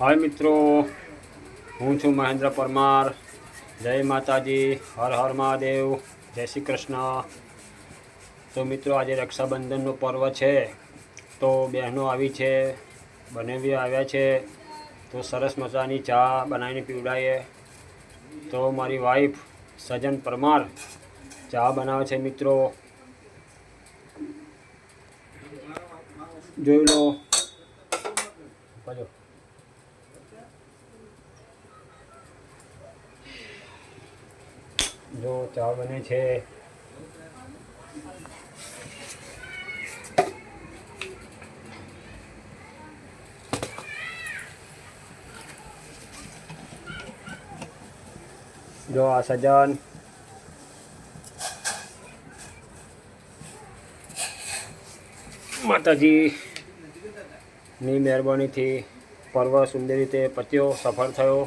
હાય મિત્રો, હું છું મહેન્દ્ર પરમાર. જય માતાજી, હર હર મહાદેવ, જય શ્રી કૃષ્ણ. તો મિત્રો, આજે રક્ષાબંધનનો પર્વ છે, તો બહેનો આવી છે બનેવી આવ્યા છે, તો સરસ મજાની ચા બનાવીને પીવડાવીએ તો મારી વાઈફ સજન પરમાર ચા બનાવે છે મિત્રો. જોઈ લો. જો ચા બને છે. જો આ સજન. માતાજીની મહેરબાનીથી પર્વ સુંદર રીતે પત્યો સફળ થયો.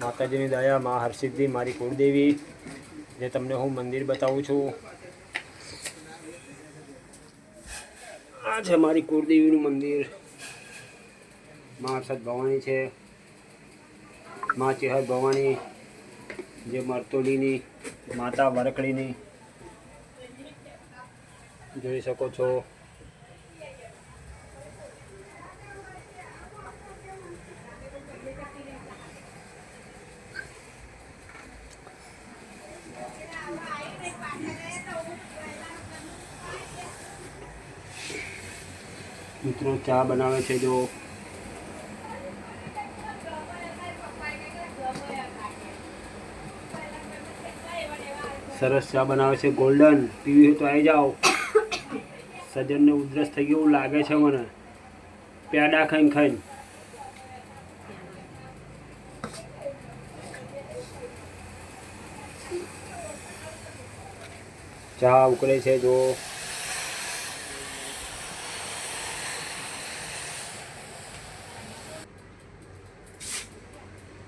માતાજીની દયા, મા હરસિદ્ધિ, મારી કુળદેવી, જે તમને હું મંદિર બતાવું છું. આ છે મારી કુળદેવીનું મંદિર. મા હર્ષદ ભવાની છે. મા ચેહર ભવાની જે મરતોલીની, માતા વરકડીની જોઈ શકો છો. મિત્રો, ચા બનાવે છે જો સરસ ચા બનાવે છે, ગોલ્ડન. પીવી હોય તો આવી જાઓ. સજનને ઉધરસ થઈ ગયું લાગે છે મને. પેડા ખાઈને ખાઈને. ચા ઉકળે છે જો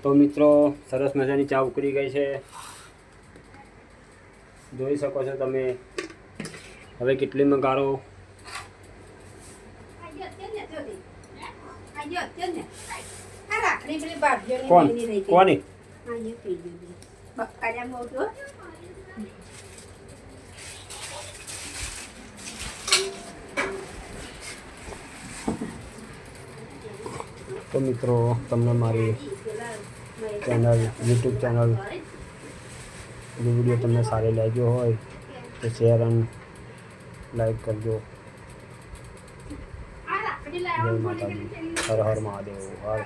તો મિત્રો, સરસ મજાની ચા ઉકળી ગઈ છે. જોઈ શકો છો તમે. હવે કેટલી મંગાડો કોણ? કોની? તો મિત્રો, તમને મારી ચેનલ યુટ્યુબ ચેનલ. જો વીડિયો તમને સારી લાગ્યો હોય તો શેર અને લાઈક કરજો. જય માતાજી. હર હર મહાદેવ. હર